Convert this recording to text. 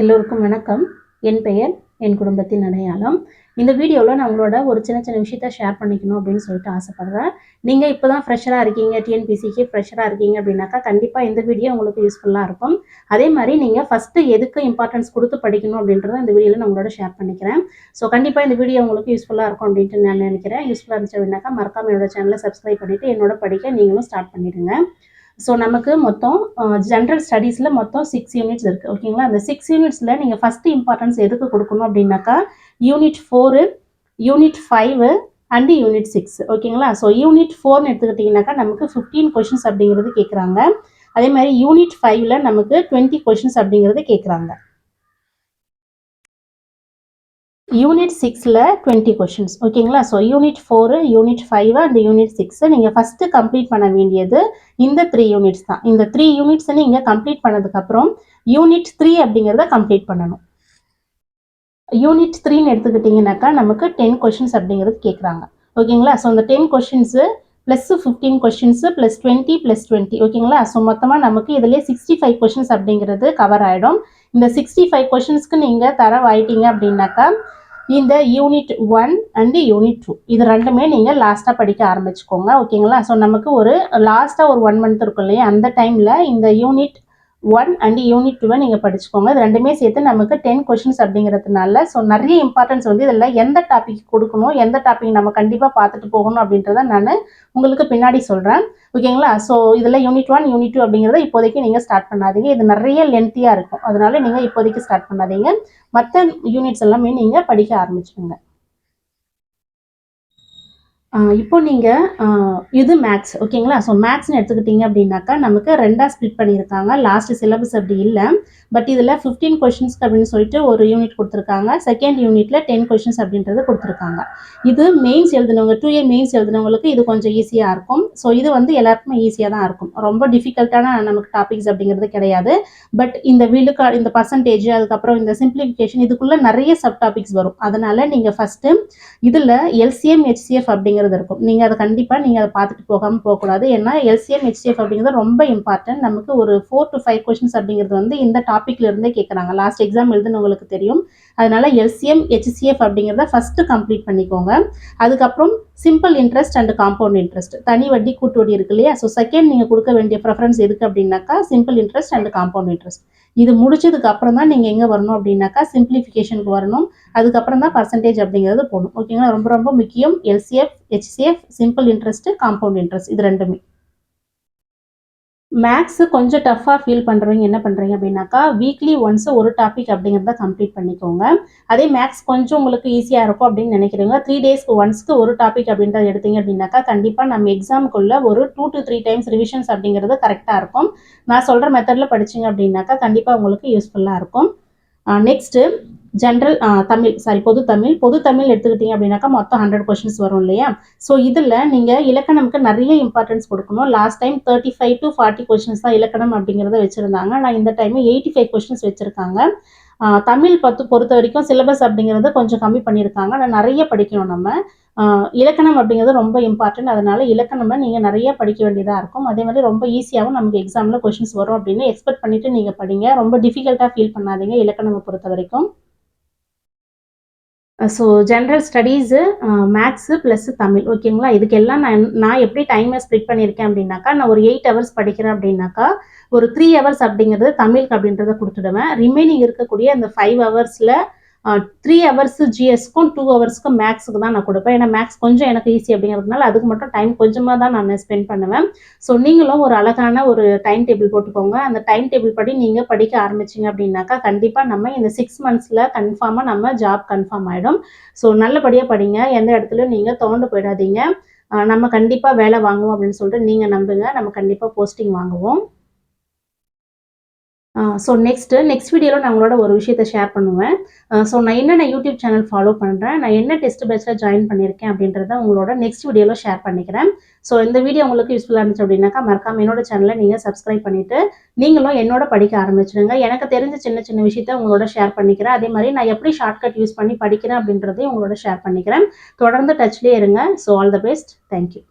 எல்லோருக்கும் வணக்கம். என் பெயர் என் குடும்பத்தின் அடையாளம். இந்த வீடியோவில் நான் உங்களோட ஒரு சின்ன சின்ன விஷயத்த ஷேர் பண்ணிக்கணும் அப்படின்னு சொல்லிட்டு ஆசைப்பட்றேன். நீங்கள் இப்போ தான் ஃப்ரெஷராக இருக்கீங்க டிஎன்பிசிக்கு ஃப்ரெஷராக இருக்கீங்க அப்படின்னாக்கா கண்டிப்பாக இந்த வீடியோ உங்களுக்கு யூஸ்ஃபுல்லாக இருக்கும். அதே மாதிரி நீங்கள் ஃபஸ்ட்டு எதுக்கு இம்பார்ட்டன்ஸ் கொடுத்து படிக்கணும் அப்படின்றத இந்த வீடியோவில் நான் உங்களோட ஷேர் பண்ணிக்கிறேன். ஸோ கண்டிப்பாக இந்த வீடியோ உங்களுக்கு யூஸ்ஃபுல்லாக இருக்கும் அப்படின்ட்டு நான் நினைக்கிறேன். யூஸ்ஃபுல்லாக இருந்துச்சு அப்படின்னாக்கா மறக்காம என்னோட சேனலை சப்ஸ்கிரைப் பண்ணிவிட்டு என்னோட படிக்க நீங்களும் ஸ்டார்ட் பண்ணிடுங்க. ஸோ நமக்கு மொத்தம் ஜென்ரல் ஸ்டடீஸில் மொத்தம் சிக்ஸ் யூனிட்ஸ் இருக்குது ஓகேங்களா அந்த சிக்ஸ் யூனிட்ஸில் நீங்கள் ஃபஸ்ட்டு இம்பார்ட்டன்ஸ் எதுக்கு கொடுக்கணும் அப்படின்னாக்கா unit four unit five and unit six ஓகேங்களா ஸோ யூனிட் ஃபோர்னு எடுத்துக்கிட்டிங்கனாக்கா நமக்கு ஃபிஃப்டீன் கொஷின்ஸ் அப்படிங்கிறது கேட்குறாங்க அதே மாதிரி யூனிட் ஃபைவ்ல நமக்கு டுவெண்ட்டி கொஷின்ஸ் அப்படிங்கிறது கேட்குறாங்க யூனிட் சிக்ஸில் டுவெண்ட்டி கொஷின்ஸ் ஓகேங்களா so unit four unit five and unit six நீங்கள் ஃபஸ்ட்டு கம்ப்ளீட் பண்ண வேண்டியது இந்த த்ரீ யூனிட்ஸ் தான். இந்த த்ரீ யூனிட்ஸை நீங்கள் கம்ப்ளீட் பண்ணதுக்கப்புறம் யூனிட் த்ரீ அப்படிங்கிறத கம்ப்ளீட் பண்ணணும். யூனிட் த்ரீன்னு எடுத்துக்கிட்டிங்கனாக்கா நமக்கு டென் கொஷின்ஸ் அப்படிங்கிறது கேட்குறாங்க ஓகேங்களா ஸோ இந்த ten questions plus fifteen questions plus twenty plus twenty ஓகேங்களா ஸோ மொத்தமாக நமக்கு இதிலே சிக்ஸ்டி ஃபைவ் கொஷின்ஸ் அப்படிங்கிறது கவர் ஆகிடும் இந்த சிக்ஸ்டி ஃபைவ் கொஷின்ஸ்க்கு நீங்கள் தரவாயிட்டீங்க அப்படின்னாக்கா இந்த unit one and unit two இது ரெண்டுமே நீங்கள் லாஸ்ட்டாக படிக்க ஆரம்பிச்சுக்கோங்க ஓகேங்களா ஸோ நமக்கு ஒரு லாஸ்ட்டாக ஒரு ஒன் மந்த் இருக்கும் இல்லையா? அந்த டைமில் இந்த யூனிட் ஒன் அண்ட் யூனிட் டூவை நீங்கள் படிச்சுக்கோங்க. இது ரெண்டுமே சேர்த்து நமக்கு டென் கொஷின்ஸ் அப்படிங்கிறதுனால ஸோ நிறைய இம்பார்ட்டன்ஸ் வந்து இதில் எந்த டாபிக் கொடுக்கணும் எந்த டாபிக் நம்ம கண்டிப்பாக பார்த்துட்டு போகணும் அப்படின்றத நான் உங்களுக்கு பின்னாடி சொல்கிறேன் ஓகேங்களா ஸோ இதில் யூனிட் ஒன் யூனிட் டூ அப்படிங்கிறத இப்போதைக்கு நீங்கள் ஸ்டார்ட் பண்ணாதீங்க. இது நிறைய லென்த்தியாக இருக்கும். அதனால நீங்கள் இப்போதைக்கு ஸ்டார்ட் பண்ணாதீங்க. மற்ற யூனிட்ஸ் எல்லாமே நீங்கள் படிக்க ஆரம்பிச்சுடுங்க. இப்போ நீங்கள் இது மேக்ஸ் ஓகேங்களா? ஸோ மேக்ஸ்னு எடுத்துக்கிட்டிங்க அப்படின்னாக்கா நமக்கு ரெண்டாக ஸ்ப்ளிட் பண்ணியிருக்காங்க. லாஸ்ட் சிலபஸ் அப்படி இல்லை. பட் இதில் ஃபிஃப்டீன் கொஷின்ஸ்க்கு அப்படின்னு சொல்லிட்டு ஒரு யூனிட் கொடுத்துருக்காங்க. செகண்ட் யூனிட்டில் டென் கொஷின்ஸ் அப்படின்றது கொடுத்துருக்காங்க. இது மெயின்ஸ் எழுதினவங்க டூ இயர் மெயின்ஸ் எழுதினவங்களுக்கு இது கொஞ்சம் ஈஸியாக இருக்கும். ஸோ இது வந்து எல்லாருக்குமே ஈஸியாக தான் இருக்கும். ரொம்ப டிஃபிகல்ட்டான நமக்கு டாபிக்ஸ் அப்படிங்கிறது கிடையாது. பட் இந்த வீலுக்கா இந்த பர்சன்டேஜ் அதுக்கப்புறம் இந்த சிம்பிளிஃபிகேஷன் இதுக்குள்ளே நிறைய சப் டாபிக்ஸ் வரும். அதனால் நீங்கள் ஃபஸ்ட்டு இதில் எல்சிஎம் ஹெச்சிஎஃப் அப்படிங்கிற அப்படிங்கிறது இருக்கும். நீங்கள் அதை கண்டிப்பாக நீங்கள் அதை பார்த்துட்டு போகாமல் போகக்கூடாது. ஏன்னா எல்சிஎம் ஹெச்டிஎஃப் அப்படிங்கிறது ரொம்ப இம்பார்ட்டன்ட் நமக்கு ஒரு ஃபோர் டு ஃபைவ் கொஷின்ஸ் அப்படிங்கிறது வந்து இந்த டாப்பிக்ல இருந்தே கேட்குறாங்க லாஸ்ட் எக்ஸாம் எழுதுன்னு உங்களுக்கு தெரியும். அதனால எல்சிஎம் ஹெச்சிஎஃப் அப்படிங்கிறத ஃபஸ்ட்டு கம்ப்ளீட் பண்ணிக்கோங்க. அதுக்கப்புறம் simple interest and compound interest தனி வட்டி கூட்டு வட்டி இருக்கு இல்லையா? ஸோ செகண்ட் நீங்கள் கொடுக்க வேண்டிய ப்ரெஃபரன்ஸ் எதுக்கு அப்படின்னாக்கா simple interest and compound interest இது முடிச்சதுக்கு அப்புறம் தான் நீங்கள் எங்கே வரணும் அப்படின்னாக்கா சிம்பிளிஃபிகேஷனுக்கு வரணும். அதுக்கப்புறம் தான் பர்சன்டேஜ் அப்படிங்கிறது போகணும் ஓகேங்களா ரொம்ப ரொம்ப முக்கியம். LCF HCF simple interest compound interest இது ரெண்டுமே. மேக்ஸு கொஞ்சம் டஃப்பாக ஃபீல் பண்ணுறவங்க என்ன பண்ணுறீங்க அப்படின்னாக்கா வீக்லி ஒன்ஸ் ஒரு டாபிக் அப்படிங்கிறத கம்ப்ளீட் பண்ணிக்கோங்க. அதே மேக்ஸ் கொஞ்சம் உங்களுக்கு ஈஸியாக இருக்கும் அப்படின்னு நினைக்கிறீங்க த்ரீ டேஸ்க்கு ஒன்ஸ்க்கு ஒரு டாபிக் அப்படின்றத எடுத்தீங்க அப்படின்னாக்கா கண்டிப்பாக நம்ம எக்ஸாமுக்குள்ள ஒரு two to three times revisions அப்படிங்கிறது கரெக்டாக இருக்கும். நான் சொல்கிற மெத்தடில் படிச்சிங்க அப்படின்னாக்கா கண்டிப்பாக உங்களுக்கு யூஸ்ஃபுல்லாக இருக்கும். நெக்ஸ்ட்டு ஜென்ரல் தமிழ் சாரி பொது தமிழ். பொது தமிழ் எடுத்துக்கிட்டீங்க அப்படின்னாக்கா மொத்தம் ஹண்ட்ரட் கொஷின்ஸ் வரும் இல்லையா? ஸோ இதில் நீங்கள் இலக்கணமுக்கு நிறைய இம்பார்ட்டன்ஸ் கொடுக்கணும். Last time thirty five to forty questions தான் இலக்கணம் அப்படிங்கிறத வச்சுருந்தாங்க. ஆனால் இந்த டைம் எயிட்டி ஃபைவ் கொஷின்ஸ் வச்சுருக்காங்க தமிழ் பத்து பொறுத்த வரைக்கும் சிலபஸ் அப்படிங்கிறத கொஞ்சம் கம்மி பண்ணியிருக்காங்க. ஆனால் நிறைய படிக்கணும் நம்ம. இலக்கணம் அப்படிங்கிறது ரொம்ப இம்பார்ட்டன்ட் அதனால இலக்கணம் நீங்கள் நிறைய படிக்க வேண்டியதாக இருக்கும். அதே மாதிரி ரொம்ப ஈஸியாகவும் நமக்கு எக்ஸாமில் கொஷின்ஸ் வரும் அப்படின்னு எக்ஸ்பெக்ட் பண்ணிவிட்டு நீங்கள் படிங்க. ரொம்ப டிஃபிகல்ட்டாக ஃபீல் பண்ணாதீங்க இலக்கணம் பொறுத்த வரைக்கும். So general studies maths plus Tamil. ஓகேங்களா இதுக்கெல்லாம் நான் நான் எப்படி டைமை ஸ்ப்ளிட் பண்ணியிருக்கேன் அப்படின்னாக்கா நான் ஒரு எயிட் ஹவர்ஸ் படிக்கிறேன் அப்படின்னாக்கா ஒரு த்ரீ ஹவர்ஸ் அப்படிங்கிறது தமிழுக்கு அப்படின்றத கொடுத்துடுவேன். ரிமைனிங் இருக்கக்கூடிய அந்த ஃபைவ் ஹவர்ஸில் த்ரீ ஹவர்ஸ் ஜிஎஸ்க்கும் டூ ஹவர்ஸ்க்கும் மேக்ஸுக்கு தான் நான் கொடுப்பேன். ஏன்னா மேக்ஸ் கொஞ்சம் எனக்கு ஈஸி அப்படிங்கிறதுனால அதுக்கு மட்டும் டைம் கொஞ்சமாக தான் நான் ஸ்பெண்ட் பண்ணுவேன். ஸோ நீங்களும் ஒரு அழகான ஒரு டைம் டேபிள் போட்டுக்கோங்க. அந்த டைம் டேபிள் படி நீங்கள் படிக்க ஆரம்பிச்சிங்க அப்படின்னாக்கா கண்டிப்பாக நம்ம இந்த சிக்ஸ் மந்த்ஸில் கன்ஃபார்மாக நம்ம ஜாப் கன்ஃபார்ம் ஆகிடும் ஸோ நல்லபடியாக படிங்க. எந்த இடத்துலையும் நீங்கள் தோண்டு போயிடாதீங்க. நம்ம கண்டிப்பாக வேலை வாங்குவோம் அப்படின்னு சொல்லிட்டு நீங்கள் நம்புங்க. நம்ம கண்டிப்பாக போஸ்டிங் வாங்குவோம். ஸோ நெக்ஸ்ட்டு நெக்ஸ்ட் வீடியோவில் நான் உங்களோட ஒரு விஷயத்தை ஷேர் பண்ணுவேன். ஸோ நான் என்னென்ன யூடியூப் சேனல் ஃபாலோ பண்ணுறேன் நான் என்ன டெஸ்ட் பேட்சில் ஜாயின் பண்ணியிருக்கேன் அப்படின்றத உங்களோட நெக்ஸ்ட் வீடியோவில் ஷேர் பண்ணிக்கிறேன். ஸோ இந்த வீடியோ உங்களுக்கு யூஸ்ஃபுல்லாக இருந்துச்சு அப்படின்னாக்கா மறக்காம என்னோட சேனலை நீங்கள் சப்ஸ்கிரைப் பண்ணிவிட்டு நீங்களும் என்னோட படிக்க ஆரம்பிச்சிடுங்க எனக்கு தெரிஞ்ச சின்ன சின்ன விஷயத்த உங்களோட ஷேர் பண்ணிக்கிறேன். அதே மாதிரி நான் எப்படி ஷார்ட்கட் யூஸ் பண்ணி படிக்கிறேன் அப்படின்றதையும் உங்களோட ஷேர் பண்ணிக்கிறேன். தொடர்ந்து டச்லேயே இருங்க. So all the best thank you